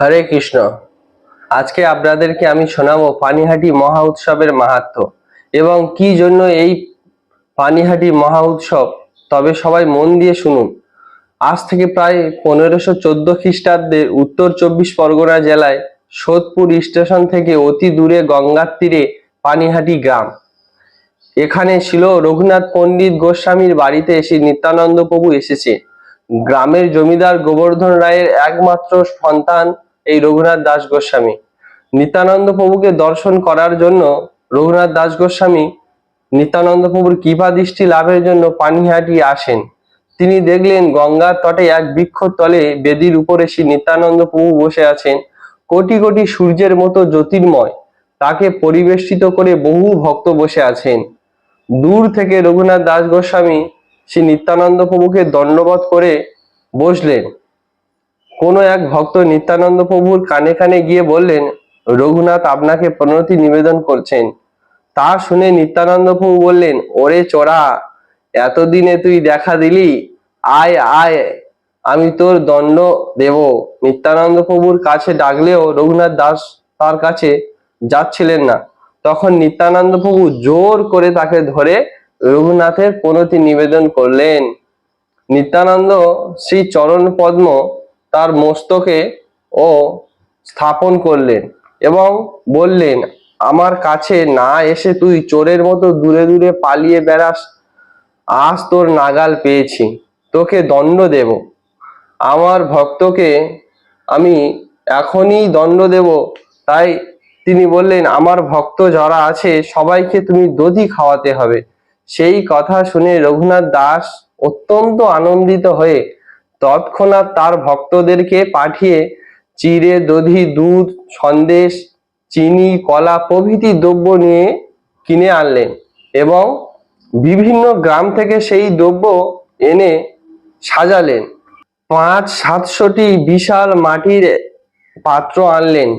হরে কৃষ্ণ। আজকে আপনাদেরকে আমি শোনাবো পানিহাটি মহা উৎসবের মাহাত্ম এবং কি জন্য এই পানিহাটি মহা উৎসব, তবে সবাই মন দিয়ে শুনুন। আজ থেকে প্রায় পনেরোশো চোদ্দ খ্রিস্টাব্দে উত্তর চব্বিশ পরগনা জেলায় সোদপুর স্টেশন থেকে অতি দূরে গঙ্গার তীরে পানিহাটি গ্রাম। এখানে ছিল রঘুনাথ পণ্ডিত গোস্বামীর বাড়িতে এসে নিত্যানন্দ প্রভু এসেছে। গ্রামের জমিদার গোবর্ধন রায়ের একমাত্র সন্তান এই রঘুনাথ দাস গোস্বামী। নিত্যানন্দ প্রভুকে দর্শন করার জন্য রঘুনাথ দাস গোস্বামী নিত্যানন্দ প্রভুর কৃপা দৃষ্টি লাভের জন্য পানিহাটি আসেন। তিনি দেখলেন গঙ্গার তটে এক বৃক্ষ তলে বেদির উপরে শ্রী নিত্যানন্দ প্রভু বসে আছেন। কোটি কোটি সূর্যের মতো জ্যোতির্ময়। তাকে পরিবেষ্টিত করে বহু ভক্ত বসে আছেন। দূর থেকে রঘুনাথ দাস গোস্বামী শ্রী নিত্যানন্দ প্রভুকে দণ্ডবোধ করে বসলেন। কোনো এক ভক্ত নিত্যানন্দ প্রভুর কানে কানে গিয়ে বললেন, রঘুনাথ আপনাকে প্রণতি নিবেদন করছেন। তা শুনে নিত্যানন্দ প্রভু বললেন, ওরে চোরা, এতদিনে তুই দেখা দিলি? আয় আয়, আমি তোর দণ্ড দেব। নিত্যানন্দ প্রভুর কাছে ডাকলেও রঘুনাথ দাস তার কাছে যাচ্ছিলেন না। তখন নিত্যানন্দ প্রভু জোর করে তাকে ধরে রঘুনাথের প্রণতি নিবেদন করলেন। নিত্যানন্দ শ্রী চরণ পদ্ম তার মস্তকে ও স্থাপন করলেন এবং বললেন, আমার কাছে না এসে তুই চোরের মতো দূরে দূরে পালিয়ে বেড়াস, আজ তোর নাগাল পেয়েছি, তোকে দণ্ড দেব। আমার ভক্তকে আমি এখনই দণ্ড দেব। তাই তিনি বললেন, আমার ভক্ত যারা আছে, সবাইকে তুমি দধি খাওয়াতে হবে। সেই কথা শুনে রঘুনাথ দাস অত্যন্ত আনন্দিত হয়ে তৎক্ষণাৎ তার ভক্তদেরকে পাঠিয়ে চিড়ে, দধি, দুধ, সন্দেশ, চিনি, কলা প্রভৃতি দ্রব্য নিয়ে কিনে আনলেন এবং বিভিন্ন গ্রাম থেকে সেই দ্রব্য এনে সাজালেন। পাঁচ সাতশোটি বিশাল মাটির পাত্র আনলেন।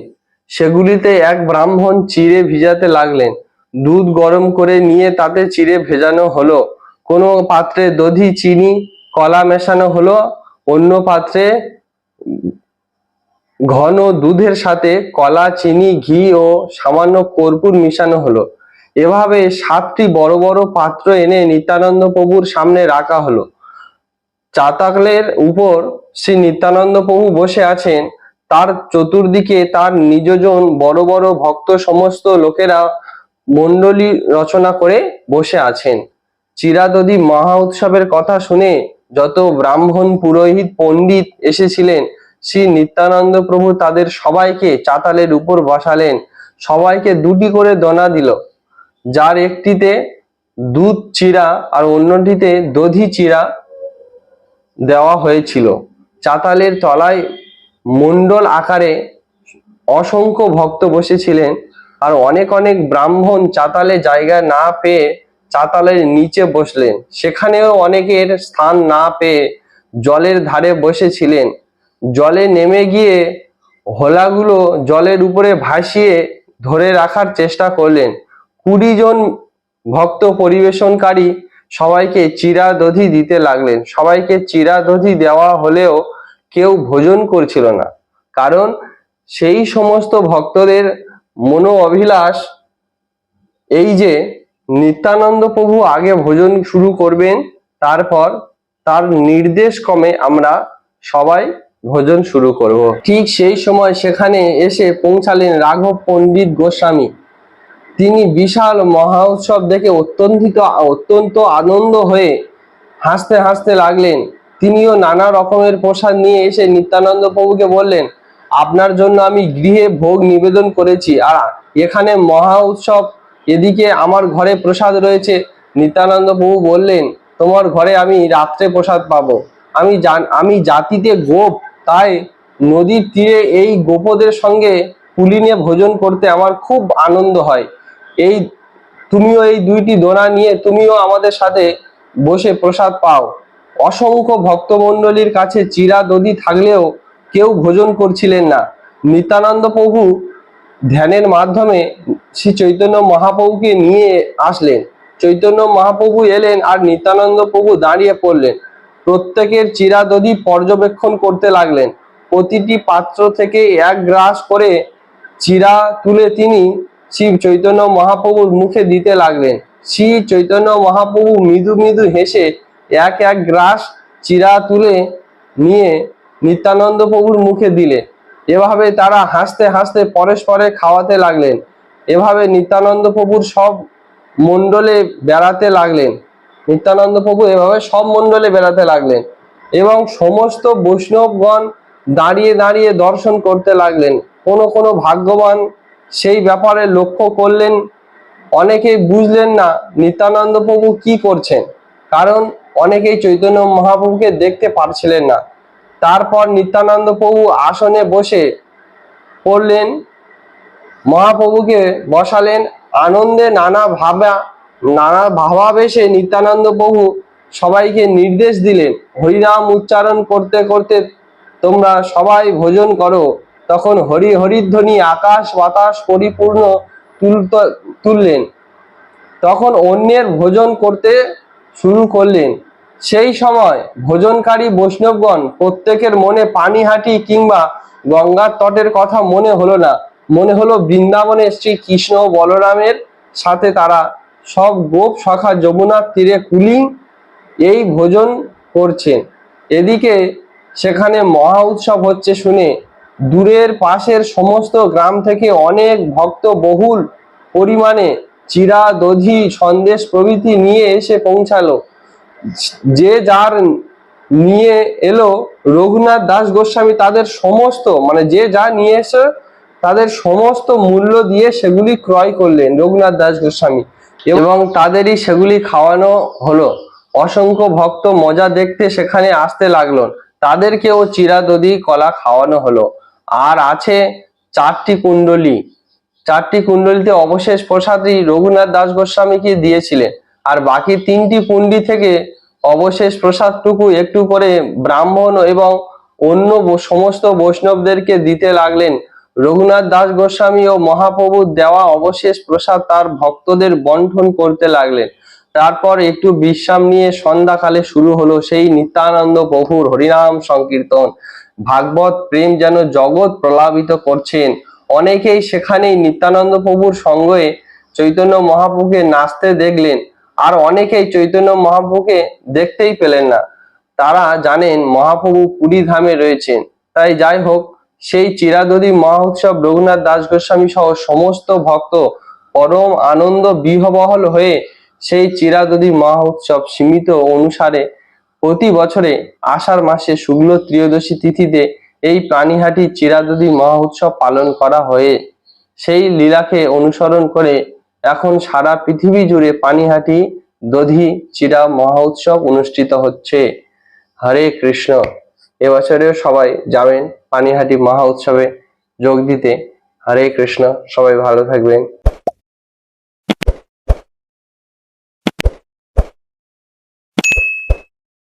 সেগুলিতে এক ব্রাহ্মণ চিড়ে ভিজাতে লাগলেন। দুধ গরম করে নিয়ে তাতে চিড়ে ভেজানো হলো। কোনো পাত্রে দধি, চিনি, কলা মেশানো হলো। অন্য পাত্রে ঘন দুধের সাথে কলা, চিনি, ঘি ও সামান্য কর্পূর মিশানো হলো। এভাবে সাতটি বড় বড় পাত্র এনে নিত্যানন্দ প্রভুর সামনে রাখা হলো। চাতাকলের উপর শ্রী নিত্যানন্দ প্রভু বসে আছেন। তার চতুর্দিকে তার নিজজন বড় বড় ভক্ত সমস্ত লোকেরা মণ্ডলী রচনা করে বসে আছেন। চিরাদধি মহা উৎসবের কথা শুনে যত ব্রাহ্মণ পুরোহিত পণ্ডিত এসেছিলেন, শ্রী নিত্যানন্দ প্রভু তাদের সবাইকে চাতালের উপর বসালেন, সবাইকে দুটি করে দনা দিল। যার একটিতে দুধ চিরা আর অন্যটিতে দধি চিরা দেওয়া হয়েছিল। চাতালের তলায় মণ্ডল আকারে অসংখ্য ভক্ত বসেছিলেন। আর অনেক অনেক ব্রাহ্মণ চাতালে জায়গা না পেয়ে চাতালের নিচে বসলেন। সেখানেও অনেকের স্থান না পেয়ে জলের ধারে বসেছিলেন। জলে নেমে গিয়ে হোলাগুলো জলের উপরে ভাসিয়ে ধরে রাখার চেষ্টা করলেন। কুড়ি জন ভক্ত পরিবেশনকারী সবাইকে চিরা দধি দিতে লাগলেন। সবাইকে চিরা দধি দেওয়া হলেও কেউ ভোজন করছিল না। কারণ সেই সমস্ত ভক্তদের মনো অভিলাষ, এই যে নিত্যানন্দ প্রভু আগে ভোজন শুরু করবেন, তারপর তার নির্দেশ ক্রমে আমরা সবাই ভোজন শুরু করব। ঠিক সেই সময় সেখানে এসে পৌঁছালেন রাঘব পণ্ডিত গোস্বামী। তিনি বিশাল মহা উৎসব দেখে অত্যন্ত অত্যন্ত আনন্দ হয়ে হাসতে হাসতে লাগলেন। তিনিও নানা রকমের প্রসাদ নিয়ে এসে নিত্যানন্দ প্রভুকে বললেন আপনার জন্য আমি গৃহে ভোগ নিবেদন করেছি। আর এখানে মহা উৎসব, এদিকে আমার ঘরে প্রসাদ রয়েছে। নিত্যানন্দ প্রভু বললেন, তোমার ঘরে আমি রাত্রে প্রসাদ পাবো। আমি জান, আমি জাতিতে গোপ, তাই নদীর তীরে এই গোপদের সঙ্গে পুলিনে ভোজন করতে আমার খুব আনন্দ হয়। এই, তুমিও এই দুইটি দোনা নিয়ে তুমিও আমাদের সাথে বসে প্রসাদ পাও। অসংখ্য ভক্তমণ্ডলীর কাছে চিরা দধি থাকলেও কেউ ভোজন করছিলেন না। নিত্যানন্দ প্রভু ধ্যানের মাধ্যমে শ্রী চৈতন্য মহাপ্রভুকে নিয়ে আসলেন। চৈতন্য মহাপ্রভু এলেন আর নিত্যানন্দ প্রভু দাঁড়িয়ে পড়লেন। প্রত্যেকের চিরাদধি পর্যবেক্ষণ করতে লাগলেন। প্রতিটি পাত্র থেকে এক গ্রাস করে চিরা তুলে তিনি শিব চৈতন্য মহাপ্রভুর মুখে দিতে লাগলেন। শ্রী চৈতন্য মহাপ্রভু মৃদু মৃদু হেসে এক এক গ্রাস চিরা তুলে নিয়ে নিত্যানন্দ প্রভুর মুখে দিলেন এভাবে তারা হাসতে হাসতে পরস্পরে খাওয়াতে লাগলেন। এভাবে নিত্যানন্দ প্রভুর সব মণ্ডলে বেড়াতে লাগলেন। নিত্যানন্দ প্রভু এভাবে সব মণ্ডলে বেড়াতে লাগলেন এবং সমস্ত বৈষ্ণবগণ দাঁড়িয়ে দাঁড়িয়ে দর্শন করতে লাগলেন। কোনো কোনো ভাগ্যবান সেই ব্যাপারে লক্ষ্য করলেন, অনেকেই বুঝলেন না নিত্যানন্দ প্রভু কি করছেন। কারণ অনেকেই চৈতন্য মহাপ্রভুকে দেখতে পারছিলেন না। তারপর নিত্যানন্দ প্রভু আসনে বসে পড়লেন। মহাপ্রভুকে বসালেন। আনন্দে নানা ভাবা, নানা ভাবাবেশে নিত্যানন্দ প্রভু সবাইকে নির্দেশ দিলেন, হরিনাম উচ্চারণ করতে করতে তোমরা সবাই ভোজন করো। তখন হরি হরিধ্বনি আকাশ বাতাস পরিপূর্ণ তুললেন। তখন অন্যের ভোজন করতে শুরু করলেন। সেই সময় ভোজনকারী বৈষ্ণবগণ প্রত্যেকের মনে পানিহাটি কিংবা গঙ্গার তটের কথা মনে হলো না। মনে হলো বৃন্দাবনে শ্রী কৃষ্ণ বলরামের সাথে তারা সব গোপ সখা যমুনার তীরে কুলিং এই ভোজন করছেন। এদিকে সেখানে মহা উৎসব হচ্ছে শুনে দূরের পাশের সমস্ত গ্রাম থেকে অনেক ভক্ত বহুল পরিমাণে চিরা দধি সন্দেশ প্রভৃতি নিয়ে এসে পৌঁছালো। যে যার নিয়ে এলো রঘুনাথ দাস গোস্বামী, তাদের সমস্ত মানে যে যা নিয়ে এসে তাদের সমস্ত মূল্য দিয়ে সেগুলি ক্রয় করলেন রঘুনাথ দাস গোস্বামী এবং তাদেরই সেগুলি খাওয়ানো হলো। অসংখ্য ভক্ত মজা দেখতে সেখানে আসতে লাগল। তাদেরকেও চিরা দধি কলা খাওয়ানো হলো। আর আছে চারটি কুণ্ডলী। চারটি কুণ্ডলিতে অবশেষ প্রসাদই রঘুনাথ দাস গোস্বামীকে দিয়েছিলেন। আর বাকি তিনটি কুণ্ডি থেকে অবশেষ প্রসাদটুকু একটু করে ব্রাহ্মণ এবং অন্য সমস্ত বৈষ্ণবদেরকে দিতে লাগলেন। রঘুনাথ দাস গোস্বামী ও মহাপ্রভুর দেওয়া অবশেষ প্রসাদ তার ভক্তদের বন্টন করতে লাগলেন। তারপর একটু বিশ্রাম নিয়ে সন্ধ্যাকালে শুরু হলো সেই নিত্যানন্দ প্রভুর হরিনাম সংকীর্তন। ভাগবত প্রেম যেন জগৎ প্রলাপিত করছেন। অনেকেই সেখানেই নিত্যানন্দ প্রভুর সঙ্গে চৈতন্য মহাপ্রভুকে নাচতে দেখলেন। আর অনেকেই চৈতন্য মহাপ্রভুকে দেখতেই পেলেন না। তারা জানেন মহাপ্রভু পুরী ধামে রয়েছেন। তাই যাই হোক, সেই চিরাদদি মহা উৎসব রঘুনাথ দাস গোস্বামী সহ সমস্ত ভক্ত পরম আনন্দ বিহবহল হয়ে সেই চিরাদদি মহা উৎসব সীমিত অনুসারে প্রতি বছরে আষাঢ় মাসে শুক্ল ত্রয়োদশী তিথিতে এই প্রাণীহাটি চিরাদদি মহা উৎসব পালন করা হয়ে সেই লীলাকে অনুসরণ করে এখন সারা পৃথিবী জুড়ে পানিহাটি, দধি চিরা মহা উৎসব অনুষ্ঠিত হচ্ছে। হরে কৃষ্ণ। এবছরেও সবাই যাবেন পানিহাটি মহা উৎসবে যোগ দিতে। হরে কৃষ্ণ। সবাই ভালো থাকবেন।